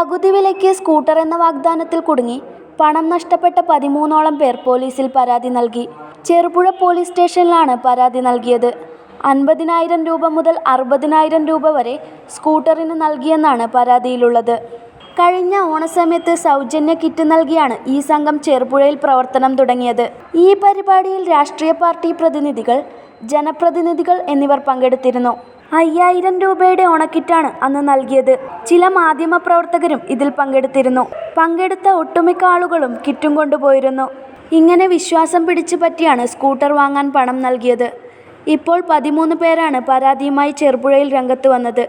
പകുതി വിലയ്ക്ക് സ്കൂട്ടർ എന്ന വാഗ്ദാനത്തിൽ കുടുങ്ങി. പണം നഷ്ടപ്പെട്ട പതിമൂന്നോളം പേർ പോലീസിൽ പരാതി നൽകി. ചെറുപുഴ പോലീസ് സ്റ്റേഷനിലാണ് പരാതി നൽകിയത്. അൻപതിനായിരം രൂപ മുതൽ അറുപതിനായിരം രൂപ വരെ സ്കൂട്ടറിന് നൽകിയെന്നാണ് പരാതിയിലുള്ളത്. കഴിഞ്ഞ ഓണസമയത്ത് സൗജന്യ കിറ്റ് നൽകിയാണ് ഈ സംഘം ചെറുപുഴയിൽ പ്രവർത്തനം തുടങ്ങിയത്. ഈ പരിപാടിയിൽ രാഷ്ട്രീയ പാർട്ടി പ്രതിനിധികൾ ജനപ്രതിനിധികൾ എന്നിവർ പങ്കെടുത്തിരുന്നു. അയ്യായിരം രൂപയുടെ ഓണക്കിറ്റാണ് അന്ന് നൽകിയത്. ചില മാധ്യമപ്രവർത്തകരും ഇതിൽ പങ്കെടുത്തിരുന്നു. പങ്കെടുത്ത ഒട്ടുമിക്ക ആളുകളും കിറ്റും കൊണ്ടുപോയിരുന്നു. ഇങ്ങനെ വിശ്വാസം പിടിച്ചു പറ്റിയാണ് സ്കൂട്ടർ വാങ്ങാൻ പണം നൽകിയത്. ഇപ്പോൾ പതിമൂന്ന് പേരാണ് പരാതിയുമായി ചെറുപുഴയിൽ രംഗത്ത് വന്നത്.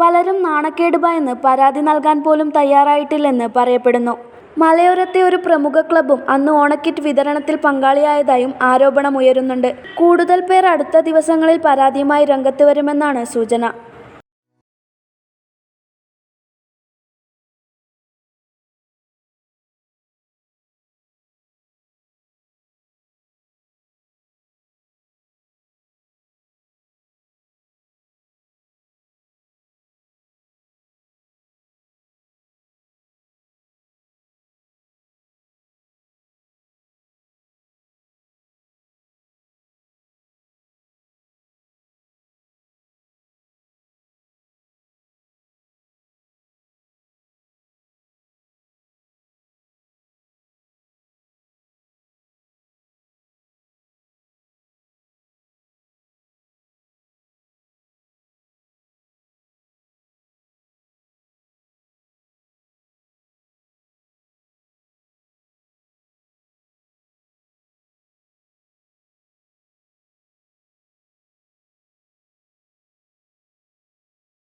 പലരും നാണക്കേട് ഭയന്ന് പരാതി നൽകാൻ പോലും തയ്യാറായിട്ടില്ലെന്ന് പറയപ്പെടുന്നു. മലയോരത്തെ ഒരു പ്രമുഖ ക്ലബ്ബും അന്ന് ഓണക്കിറ്റ് വിതരണത്തിൽ പങ്കാളിയായതായും ആരോപണമുയരുന്നുണ്ട്. കൂടുതൽ പേർ അടുത്ത ദിവസങ്ങളിൽ പരാതിയുമായി രംഗത്ത് വരുമെന്നാണ് സൂചന.